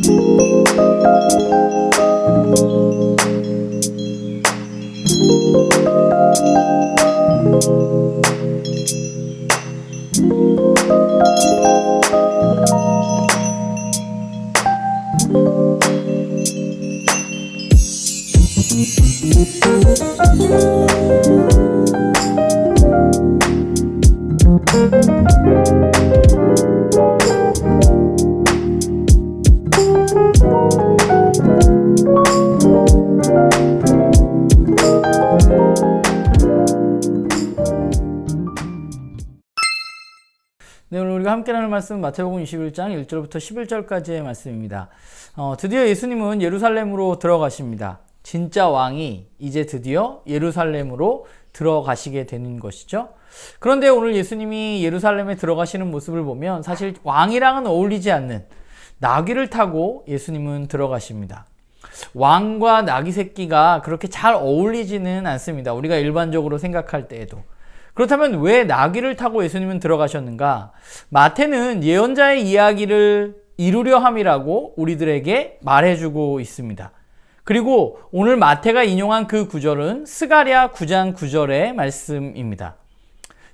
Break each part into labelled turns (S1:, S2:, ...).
S1: Thank 우리가 함께 나눌 말씀은 마태복음 21장 1절부터 11절까지의 말씀입니다. 어, 드디어 예수님은 예루살렘으로 들어가십니다. 진짜 왕이 이제 드디어 예루살렘으로 들어가시게 되는 것이죠. 그런데 오늘 예수님이 예루살렘에 들어가시는 모습을 보면 사실 왕이랑은 어울리지 않는 나귀를 타고 예수님은 들어가십니다. 왕과 나귀 새끼가 그렇게 잘 어울리지는 않습니다. 우리가 일반적으로 생각할 때에도. 그렇다면 왜 나귀를 타고 예수님은 들어가셨는가? 마태는 예언자의 이야기를 이루려 함이라고 우리들에게 말해주고 있습니다. 그리고 오늘 마태가 인용한 그 구절은 스가랴 9장 9절의 말씀입니다.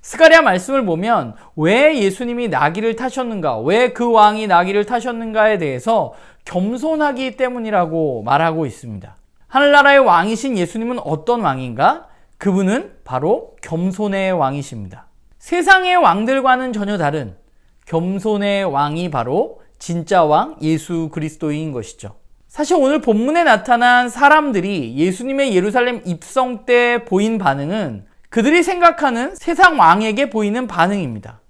S1: 스가랴 말씀을 보면 왜 예수님이 나귀를 타셨는가, 왜 그 왕이 나귀를 타셨는가에 대해서 겸손하기 때문이라고 말하고 있습니다. 하늘나라의 왕이신 예수님은 어떤 왕인가? 그분은 바로 겸손의 왕이십니다. 세상의 왕들과는 전혀 다른 겸손의 왕이 바로 진짜 왕 예수 그리스도인 것이죠. 사실 오늘 본문에 나타난 사람들이 예수님의 예루살렘 입성 때 보인 반응은 그들이 생각하는 세상 왕에게 보이는 반응입니다.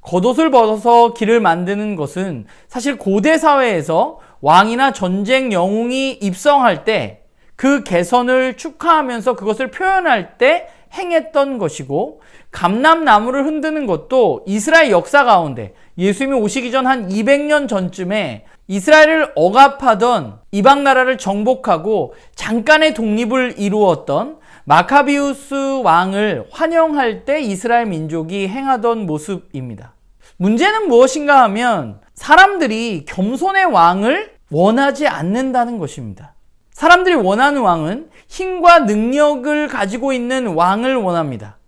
S1: 겉옷을 벗어서 길을 만드는 것은 사실 고대 사회에서 왕이나 전쟁 영웅이 입성할 때 그 개선을 축하하면서 그것을 표현할 때 행했던 것이고 감람나무를 흔드는 것도 이스라엘 역사 가운데 예수님이 오시기 전 한 200년 전쯤에 이스라엘을 억압하던 이방 나라를 정복하고 잠깐의 독립을 이루었던 마카비우스 왕을 환영할 때 이스라엘 민족이 행하던 모습입니다. 문제는 무엇인가 하면 사람들이 겸손의 왕을 원하지 않는다는 것입니다. 사람들이 원하는 왕은 힘과 능력을 가지고 있는 왕을 원합니다.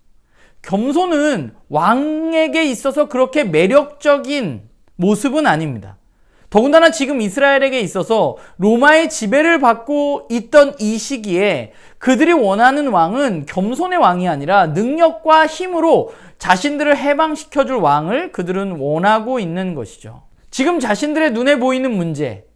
S1: 겸손은 왕에게 있어서 그렇게 매력적인 모습은 아닙니다. 더군다나 지금 이스라엘에게 있어서 로마의 지배를 받고 있던 이 시기에 그들이 원하는 왕은 겸손의 왕이 아니라 능력과 힘으로 자신들을 해방시켜줄 왕을 그들은 원하고 있는 것이죠. 지금 자신들의 눈에 보이는 문제,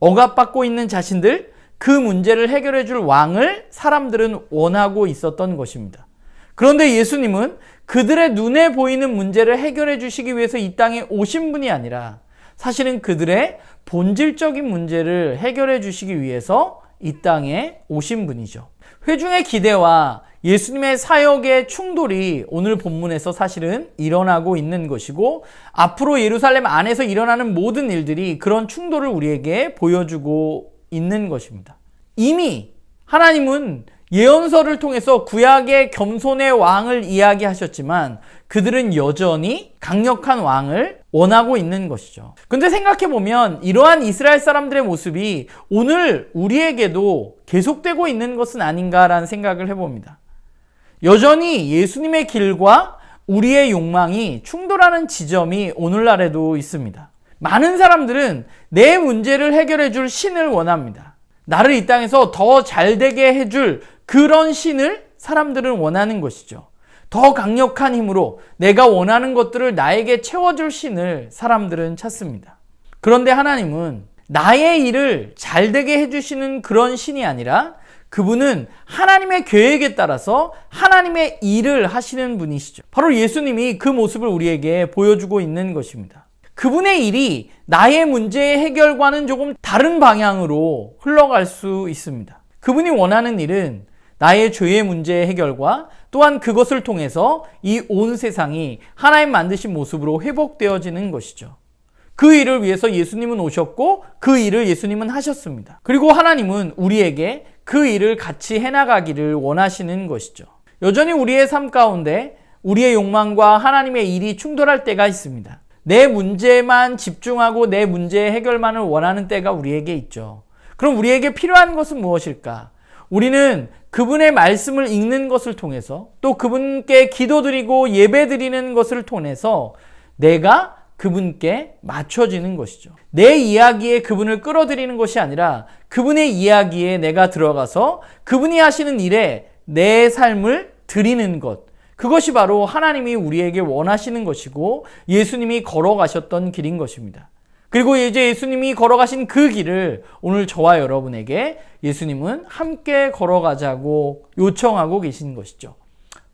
S1: 억압받고 있는 자신들, 그 문제를 해결해 줄 왕을 사람들은 원하고 있었던 것입니다. 그런데 예수님은 그들의 눈에 보이는 문제를 해결해 주시기 위해서 이 땅에 오신 분이 아니라 사실은 그들의 본질적인 문제를 해결해 주시기 위해서 이 땅에 오신 분이죠. 회중의 기대와 예수님의 사역의 충돌이 오늘 본문에서 사실은 일어나고 있는 것이고 앞으로 예루살렘 안에서 일어나는 모든 일들이 그런 충돌을 우리에게 보여주고 있는 것입니다. 이미 하나님은 예언서를 통해서 구약의 겸손의 왕을 이야기하셨지만 그들은 여전히 강력한 왕을 원하고 있는 것이죠. 근데 생각해 보면 이러한 이스라엘 사람들의 모습이 오늘 우리에게도 계속되고 있는 것은 아닌가라는 생각을 해봅니다. 여전히 예수님의 길과 우리의 욕망이 충돌하는 지점이 오늘날에도 있습니다. 많은 사람들은 내 문제를 해결해 줄 신을 원합니다. 나를 이 땅에서 더 잘 되게 해 줄 그런 신을 사람들은 원하는 것이죠. 더 강력한 힘으로 내가 원하는 것들을 나에게 채워줄 신을 사람들은 찾습니다. 그런데 하나님은 나의 일을 잘 되게 해주시는 그런 신이 아니라 그분은 하나님의 계획에 따라서 하나님의 일을 하시는 분이시죠. 바로 예수님이 그 모습을 우리에게 보여주고 있는 것입니다. 그분의 일이 나의 문제의 해결과는 조금 다른 방향으로 흘러갈 수 있습니다. 그분이 원하는 일은 나의 죄의 문제의 해결과 또한 그것을 통해서 이 온 세상이 하나님 만드신 모습으로 회복되어지는 것이죠. 그 일을 위해서 예수님은 오셨고 그 일을 예수님은 하셨습니다. 그리고 하나님은 우리에게 그 일을 같이 해나가기를 원하시는 것이죠. 여전히 우리의 삶 가운데 우리의 욕망과 하나님의 일이 충돌할 때가 있습니다. 내 문제만 집중하고 내 문제 해결만을 원하는 때가 우리에게 있죠. 그럼 우리에게 필요한 것은 무엇일까? 우리는 그분의 말씀을 읽는 것을 통해서 또 그분께 기도드리고 예배드리는 것을 통해서 내가 그분께 맞춰지는 것이죠. 내 이야기에 그분을 끌어들이는 것이 아니라 그분의 이야기에 내가 들어가서 그분이 하시는 일에 내 삶을 드리는 것. 그것이 바로 하나님이 우리에게 원하시는 것이고 예수님이 걸어가셨던 길인 것입니다. 그리고 이제 예수님이 걸어가신 그 길을 오늘 저와 여러분에게 예수님은 함께 걸어가자고 요청하고 계신 것이죠.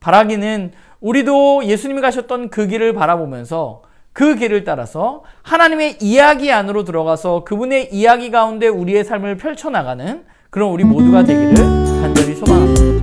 S1: 바라기는 우리도 예수님이 가셨던 그 길을 바라보면서 그 길을 따라서 하나님의 이야기 안으로 들어가서 그분의 이야기 가운데 우리의 삶을 펼쳐나가는 그런 우리 모두가 되기를 간절히 소망합니다.